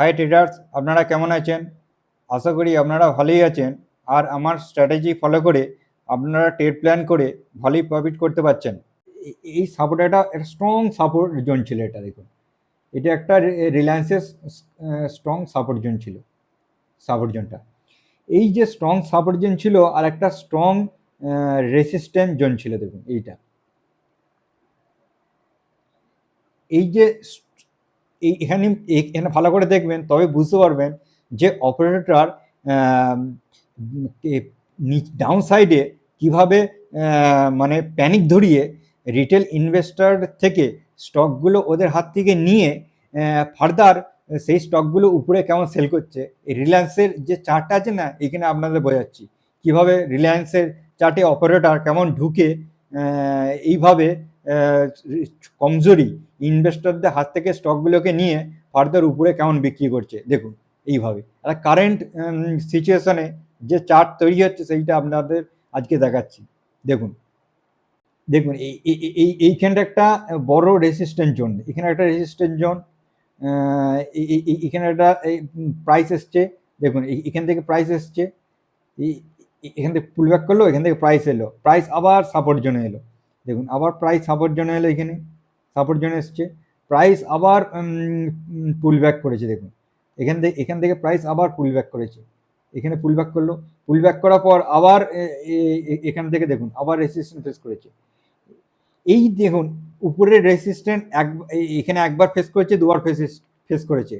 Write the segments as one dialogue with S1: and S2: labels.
S1: High traders আপনারা কেমন আছেন? আশা করি আপনারা ভালোই আছেন। আর আমার স্ট্র্যাটেজি ফলো করে আপনারা ট্রেড প্ল্যান করে ভালোই প্রফিট করতে পারছেন। এই সাপোর্ট একটা স্ট্রং সাপোর্ট জোন ছিল এটা, দেখুন। এটা একটা রিলায়েন্সের স্ট্রং সাপোর্ট জোন ছিল। সাপোর্ট জোনটা এই যে স্ট্রং সাপোর্ট জোন ছিল, আর একটা স্ট্রং রেসিস্ট্যান্ট জোন ছিল, দেখুন, এইটা। এই যে এই এখানে এখানে ভালো করে দেখবেন, তবে বুঝতে পারবেন যে অপারেটর ডাউন সাইডে কীভাবে মানে প্যানিক ধরিয়ে রিটেল ইনভেস্টর থেকে স্টকগুলো ওদের হাত থেকে নিয়ে ফার্দার সেই স্টকগুলো উপরে কেমন সেল করছে রিলায়েন্সের যে চার্টটা আছে না, এখানে আপনাদের বোঝাচ্ছি। কীভাবে রিলায়েন্সের চার্টে অপারেটর কেমন ঢুকে এইভাবে কমজোরি ইনভেস্টরদের হাত থেকে স্টকগুলোকে নিয়ে ফার্দার উপরে কেমন বিক্রি করছে? দেখুন, এইভাবে। আর কারেন্ট সিচুয়েশনে যে চার্ট তৈরি হচ্ছে সেইটা আপনাদের আজকে দেখাচ্ছি। দেখুন দেখুন, এই, এই- এই- এইখানটা একটা বড় রেসিস্ট্যান্ট জোন এখানে একটা রেসিস্ট্যান্ট জোন এখানে একটা প্রাইস এসছে। দেখুন এখান থেকে প্রাইস এসছে। এখান থেকে পুল ব্যাক করল, এখান থেকে প্রাইস এলো। প্রাইস আবার সাপোর্ট জোনে এলো। দেখুন, আবার প্রাইস সাপোর্ট জোনে এলো এখানে সাপোর্ট জোনে এসছে। প্রাইস আবার পুল ব্যাক করেছে, দেখুন। এখান থেকে এখান থেকে প্রাইস আবার পুল ব্যাক করেছে। এখানে পুল ব্যাক করল। পুল ব্যাক করার পর আবার এখান থেকে দেখুন, আবার রেসিস্ট্যান্ট ফেস করেছে। এই দেখুন উপরের রেসিস্ট্যান্ট এক এখানে একবার ফেস করেছে, দুবার ফেস ফেস করেছে।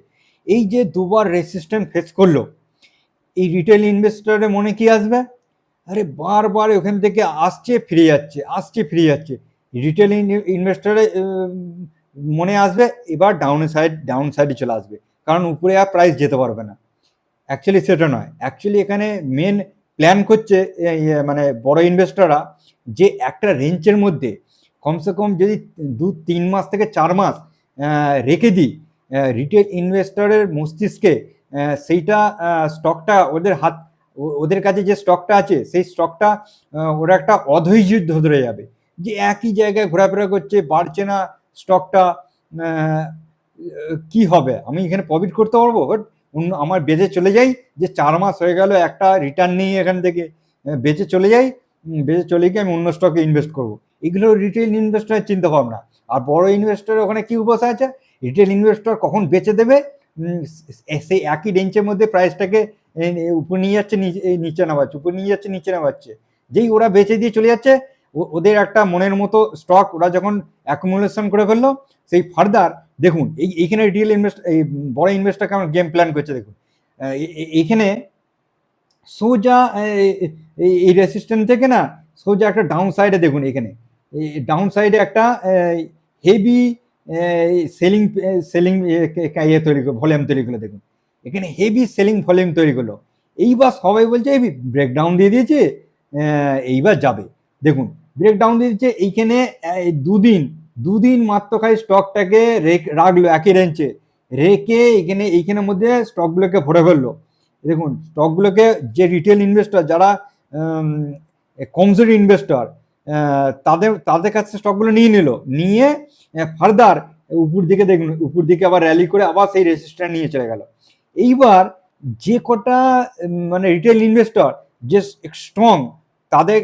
S1: এই যে দুবার রেসিস্ট্যান্ট ফেস করল, এই রিটেল ইনভেস্টরের মনে কি আসবে? আরে বারবার ওখান থেকে আসছে, ফিরে যাচ্ছে, আসছে, ফিরে যাচ্ছে। রিটেল ইনভেস্টরে মনে আসবে, এবার ডাউন সাইড ডাউন সাইডে চলে আসবে। কারণ উপরে আর প্রাইস যেতে পারবে না। অ্যাকচুয়ালি সেটা নয়। অ্যাকচুয়ালি এখানে মেন প্ল্যান করছে মানে বড় ইনভেস্টররা যে একটা রেঞ্জের মধ্যে কমসে কম যদি দু, তিন মাস থেকে চার মাস রেখে দিই রিটেল ইনভেস্টরের মস্তিষ্কে সেইটা স্টকটা ওদের হাত ওদের কাছে যে স্টকটা আছে, সেই স্টকটা ওরা একটা অধৈর্য ধরে যাবে। যে একই জায়গায় ঘোরাফেরা করছে, বাড়ছে না স্টকটা কি হবে? আমি এখানে প্রফিট করতে পারব? বাট অন্য, আমার বেঁচে চলে যাই, যে চার মাস হয়ে গেল, একটা রিটার্ন নেই এখান থেকে। বেঁচে চলে যাই বেঁচে চলে গিয়ে আমি অন্য স্টকে ইনভেস্ট করব। এগুলো রিটেল ইনভেস্টরের চিন্তা ভাবনা আর বড় ইনভেস্টর ওখানে কি বসে আছে? রিটেল ইনভেস্টর কখন বেচে দেবে? সেই একই রেঞ্জের মধ্যে প্রাইসটাকে উপর নিয়ে যাচ্ছে নিচে নামাচ্ছে উপর নিয়ে যাচ্ছে নিচে নামাচ্ছে যেই ওরা বেচে দিয়ে চলে যাচ্ছে ওদের একটা মনের মতো স্টক ওরা যখন অ্যাকুমুলেশন করে ফেলল সেই ফার্দার দেখুন এই এইখানে রিয়েল ইনভেস্ট এই বড় ইনভেস্টর কেমন গেম প্ল্যান করছে দেখুন এইখানে সোজা এই- রেসিস্ট্যান্ট থেকে না সোজা একটা ডাউন সাইডে দেখুন এখানে এই ডাউন সাইডে একটা হেভি সেলিং সেলিং ইয়ে তৈরি ভলিউম তৈরি করে দেখুন এখানে হেভি সেলিং ভলিউম তৈরি করল। এইবার সবাই বলছে, এই ব্রেকডাউন দিয়ে দিয়েছে এইবার যাবে। দেখুন ব্রেকডাউন দিয়ে দিচ্ছে এইখানে এই দুদিন দুদিন মাত্র খালি স্টকটাকে রেখ- রাখল একই রেঞ্জে রেখে এখানে, এইখানের মধ্যে স্টকগুলোকে ভরে ফেলল। দেখুন স্টকগুলোকে যে রিটেল ইনভেস্টর যারা কমজোরি ইনভেস্টর তাদের তাদের কাছে স্টকগুলো নিয়ে নিল। নিয়ে ফার্দার উপর দিকে দেখুন, উপর দিকে আবার র্যালি করে আবার সেই রেজিস্টার নিয়ে চলে গেল। এইবার যে কটা মানে রিটেল ইনভেস্টর যে স্ট্রং তাদের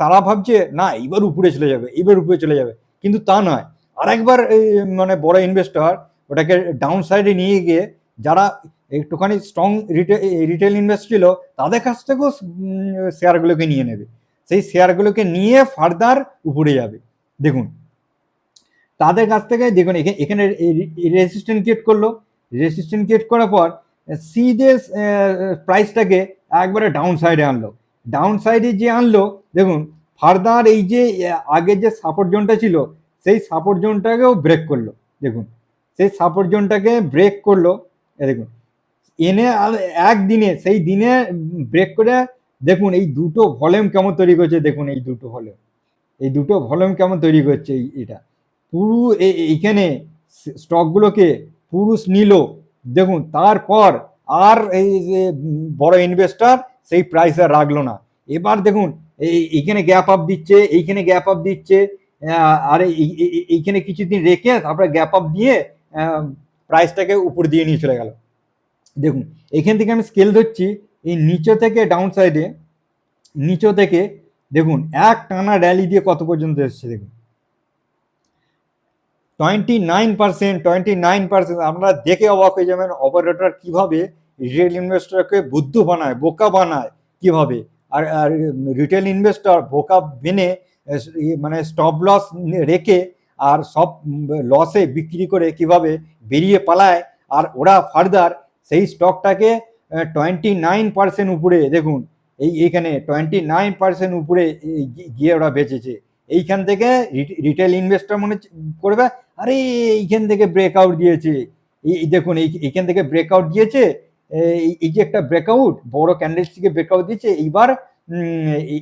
S1: তারা ভাবছে না এইবার উপরে চলে যাবে এইবার উপরে চলে যাবে। কিন্তু তা নয়। আরেকবার এই, মানে বড় ইনভেস্টর ওটাকে ডাউন সাইডে নিয়ে গিয়ে যারা একটুখানি স্ট্রং রিটেল ইনভেস্ট ছিল তাদের কাছ থেকেও শেয়ারগুলোকে নিয়ে নেবে। সেই শেয়ারগুলোকে নিয়ে ফার্দার উপরে যাবে। দেখুন তাদের কাছ থেকে দেখুন এখানে রেসিস্ট্যান্ট ক্রিয়েট করল। রেসিস্ট্যান্ট ক্রিয়েট করার পর সিধে প্রাইসটাকে একবারে ডাউন সাইডে আনলো। ডাউন সাইডে যে আনলো, দেখুন ফার্দার এই যে আগে যে সাপোর্ট জোনটা ছিল, সেই সাপোর্ট জোনটাকেও ব্রেক করল। দেখুন, সেই সাপোর্ট জোনটাকে ব্রেক করল। দেখুন, এনে একদিনে, সেই দিনে ব্রেক করে, দেখুন, এই দুটো ভলিউম কেমন তৈরি করছে, দেখুন, এই দুটো ভলিউম এই দুটো ভলিউম কেমন তৈরি করছে এটা। পুরো এইখানে স্টকগুলোকে পুরুষ নিল। দেখুন, তারপর আর এই যে বড় ইনভেস্টর সেই প্রাইস আর রাখল না। এবার দেখুন, এই এইখানে গ্যাপ আপ দিচ্ছে, এইখানে গ্যাপ আপ দিচ্ছে আর এই- এই- এই- এইখানে কিছুদিন রেখে তারপরে গ্যাপ আপ দিয়ে প্রাইসটাকে উপর দিয়ে নিয়ে চলে গেল। দেখুন, এখান থেকে আমি স্কেল ধরছি, এই নিচে থেকে ডাউন সাইডে নিচে থেকে দেখুন, এক টানা র্যালি দিয়ে কত পর্যন্ত এসছে দেখুন। Twenty nine percent twenty nine percent আপনারা দেখে অবাক হয়ে যাবেন অপারেটর কীভাবে রিটেল ইনভেস্টরকে বুদ্ধ বানায়, বোকা বানায়, কীভাবে? আর আর রিটেল ইনভেস্টর বোকা ই- মানে স্টপ লস রেখে আর সব লসে বিক্রি করে কীভাবে বেরিয়ে পালায় আর ওরা ফার্দার সেই স্টকটাকে টোয়েন্টি নাইন পার্সেন্ট উপরে, দেখুন, এই, এইখানে টোয়েন্টি নাইন পার্সেন্ট উপরে গিয়ে ওরা বেচেছে। এইখান থেকে রিটেল ইনভেস্টর মনে করবে, আরে এইখান থেকে ব্রেকআউট দিয়েছে। এই দেখুন, এই, এইখান থেকে ব্রেকআউট দিয়েছে এই- যে একটা ব্রেকআউট বড় ক্যান্ডেল থেকে ব্রেকআউট দিয়েছে, এইবার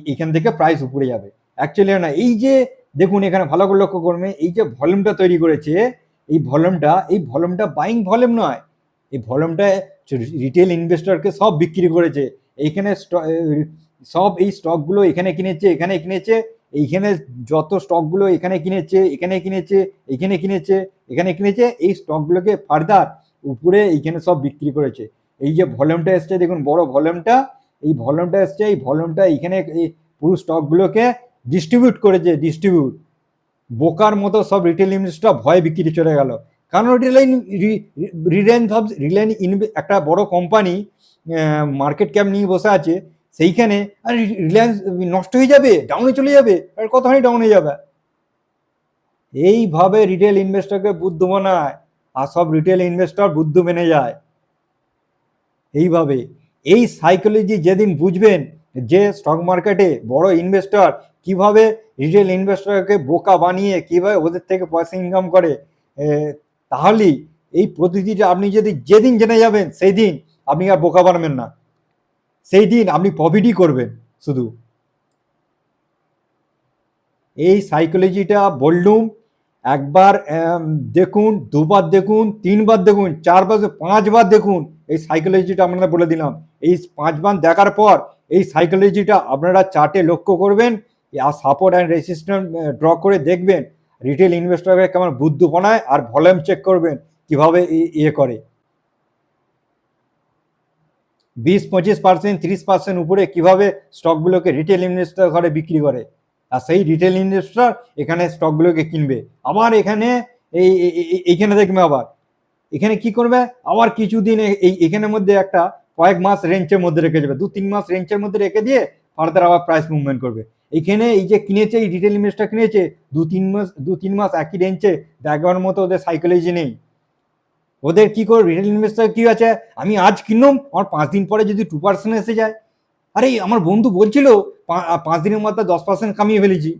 S1: এইখান থেকে প্রাইস উপরে যাবে। অ্যাকচুয়ালি না, এই যে, দেখুন, এখানে ভালো করে লক্ষ্য করবে এই যে ভলিউমটা তৈরি করেছে, এই ভলিউমটা এই ভলিউমটা বাইং ভলিউম নয়, এই ভলিউমটা রিটেল ইনভেস্টরকে সব বিক্রি করেছে। এইখানে সব এই স্টকগুলো এখানে কিনেছে এখানে কিনেছে এইখানে যত স্টকগুলো এখানে কিনেছে এখানে কিনেছে এখানে কিনেছে এখানে কিনেছে এই স্টকগুলোকে ফার্দার উপরে এইখানে সব বিক্রি করেছে এই যে ভলিউমটা এসছে দেখুন বড় ভলিউমটা এই ভলিউমটা এসছে এই ভলিউমটা এইখানে এই পুরো স্টকগুলোকে ডিস্ট্রিবিউট করেছে ডিস্ট্রিবিউট বোকার মতো সব রিটেল ইনভেস্টর ভয় বিক্রি চলে গেল কারণ রিলায়েন্স রিলায়েন্স রিলায়েন্স একটা বড় কোম্পানি মার্কেট ক্যাপ নিয়ে বসে আছে সেইখানে, আর রিলায়েন্স নষ্ট হয়ে যাবে ডাউনে চলে যাবে, আর কতখানি ডাউন হয়ে যাবে? এইভাবে রিটেল ইনভেস্টরকে বুদ্ধ বানায় আর সব রিটেল ইনভেস্টর বুদ্ধ মেনে যায়। এইভাবে, এই সাইকোলজি যেদিন বুঝবেন যে স্টক মার্কেটে বড় ইনভেস্টর কীভাবে রিটেল ইনভেস্টরকে বোকা বানিয়ে, কীভাবে ওদের থেকে পয়সা ইনকাম করে তাহলেই এই পদ্ধতিটা আপনি যদি যেদিন জেনে যাবেন সেই দিন আপনি আর বোকা বানাবেন না। সেই দিন আপনি প্রফিটই করবেন শুধু। এই সাইকোলজিটা বললুম, একবার দেখুন, দুবার দেখুন, তিনবার দেখুন, চারবার পাঁচবার দেখুন, এই সাইকোলজিটা আপনারা বলে দিলাম। এই পাঁচবার দেখার পর এই সাইকোলজিটা আপনারা চার্টে লক্ষ্য করবেন আর সাপোর্ট অ্যান্ড রেসিস্ট্যান্ট ড্র করে দেখবেন। রিটেল ইনভেস্টরকে কেমন বুদ্ধ বানায় আর ভলিউম চেক করবেন, কীভাবে ইয়ে করে। বিশ, পঁচিশ পার্সেন্ট তিরিশ পার্সেন্ট উপরে কীভাবে স্টকগুলোকে রিটেল ইনভেস্টর ঘরে বিক্রি করে? আর সেই রিটেল ইনভেস্টর এখানে স্টকগুলোকে কিনবে। আবার এখানে এই, এই- এই- এইখানে দেখবে আবার। এখানে কি করবে? আবার কিছুদিন এই, এখানের মধ্যে একটা কয়েক মাস রেঞ্জের মধ্যে রেখে যাবে দু, তিন মাস রেঞ্জের মধ্যে রেখে দিয়ে ফার্দার আবার প্রাইস মুভমেন্ট করবে। এইখানে এই যে কিনেছে, এই রিটেল ইনভেস্টর কিনেছে, দু, তিন মাস, দু, তিন মাস একই রেঞ্জে দেখবার মতো ওদের সাইকোলজি নেই। ওদের কি করে রিটেল ইনভেস্টর কি আছে? আমি আজ কিনলাম, আমার পাঁচ দিন পরে যদি টু পার্সেন্ট এসে যায়। আরে, আমার বন্ধু বলছিল পাঁচ দিনের মধ্যে দশ পার্সেন্ট কামিয়ে ফেলেছি।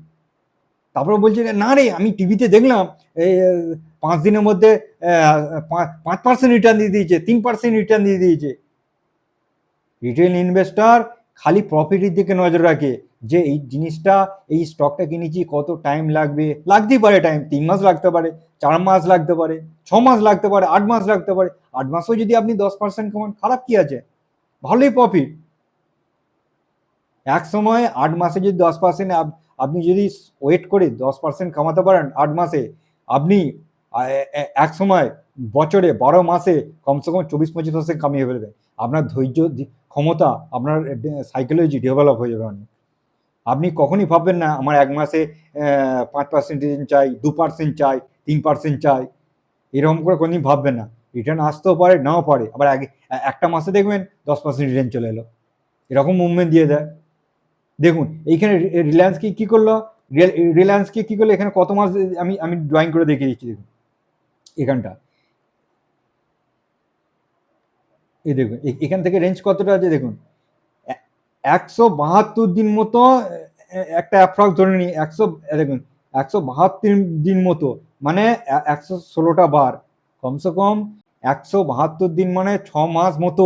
S1: তারপরে বলছে না রে, আমি টিভিতে দেখলাম পাঁচ দিনের মধ্যে পাঁচ পার্সেন্ট রিটার্ন দিয়ে দিয়েছে, তিন পার্সেন্ট রিটার্ন দিয়ে দিয়েছে। রিটেল ইনভেস্টর খালি প্রফিটের দিকে নজর রাখে যে এই জিনিসটা, এই স্টকটা কিনেছি, কত টাইম লাগবে? লাগতেই পারে টাইম তিন মাস লাগতে পারে, চার মাস লাগতে পারে, ছ মাস লাগতে পারে, আট মাস লাগতে পারে, আট মাসও যদি আপনি দশ পার্সেন্ট কমান, খারাপ কি আছে? ভালোই প্রফিট এক সময় আট মাসে যদি দশ পার্সেন্ট আপনি যদি ওয়েট করে দশ পার্সেন্ট কামাতে পারেন আট মাসে, আপনি এক সময় বছরে বারো মাসে কমসে কম চব্বিশ পঁচিশ পার্সেন্ট কামিয়ে ফেলবেন। আপনার ধৈর্য ক্ষমতা আপনার সাইকোলজি ডেভেলপ হয়ে যাবে অনেক। আপনি কখনই ভাববেন না, আমার এক মাসে পাঁচ পার্সেন্ট রিটার্ন চাই, দু পার্সেন্ট চাই, তিন পার্সেন্ট চাই। এরকম করে কোনোদিন ভাববেন না। রিটার্ন আসতেও পারে, নাও পারে। আবার এক একটা মাসে দেখবেন দশ পার্সেন্ট রিটার্ন চলে এলো। এরকম মুভমেন্ট দিয়ে দেয়। দেখুন, এইখানে রিলায়েন্স কি করল? রিলায়েন্স কি কি করল? এখানে কত মাস আমি আমি ড্রয়িং করে দেখিয়ে দিচ্ছি, দেখুন। এখানটা। এই দেখুন এখান থেকে রেঞ্জ কতটা আছে দেখুন? একশো বাহাত্তর দিন মতো একটা অ্যাপ্রক্স ধরে নিই, একশো দেখুন, একশো বাহাত্তর দিন মতো মানে একশো ষোলোটা বার। কমসে কম একশো বাহাত্তর দিন মানে ছ মাস মতো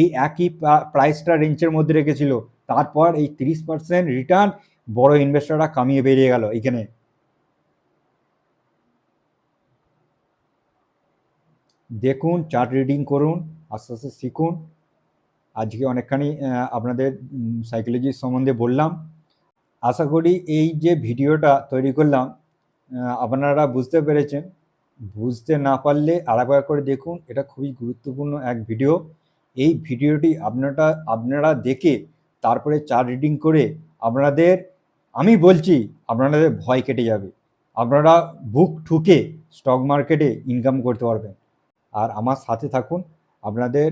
S1: এই একই প্রাইসটা রেঞ্জের মধ্যে রেখেছিল। তারপর এই তিরিশ পার্সেন্ট রিটার্ন বড় ইনভেস্টররা কামিয়ে বেরিয়ে গেল এখানে। দেখুন চার্ট রিডিং করুন, আস্তে আস্তে শিখুন। আজকে অনেকখানি আপনাদের সাইকোলজি সম্বন্ধে বললাম। আশা করি এই যে ভিডিওটা তৈরি করলাম আপনারা বুঝতে পেরেছেন। বুঝতে না পারলে আরেকবার করে দেখুন, এটা খুবই গুরুত্বপূর্ণ এক ভিডিও। এই ভিডিওটি আপনারা আপনারা দেখে তারপরে চার রিডিং করে আপনাদের, আমি বলছি, আপনাদের ভয় কেটে যাবে। আপনারা বুক ঠুকে স্টক মার্কেটে ইনকাম করতে পারবেন। আর আমার সাথে থাকুন। আপনাদের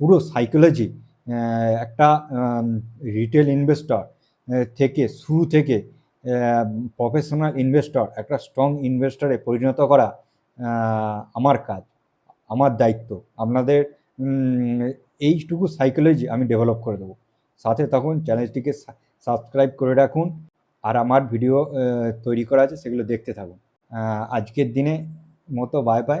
S1: পুরো সাইকোলজি একটা রিটেল ইনভেস্টর থেকে শুরু থেকে প্রফেশনাল ইনভেস্টর একটা স্ট্রং ইনভেস্টরে পরিণত করা আমার কাজ, আমার দায়িত্ব। আপনাদের এইটুকু সাইকোলজি আমি ডেভেলপ করে দেবো। সাথে তখন চ্যানেলটিকে সাবস্ক্রাইব করে রাখুন, আর আমার ভিডিও তৈরি করা আছে, সেগুলো দেখতে থাকুন। আজকের দিনে মতো বাই বাই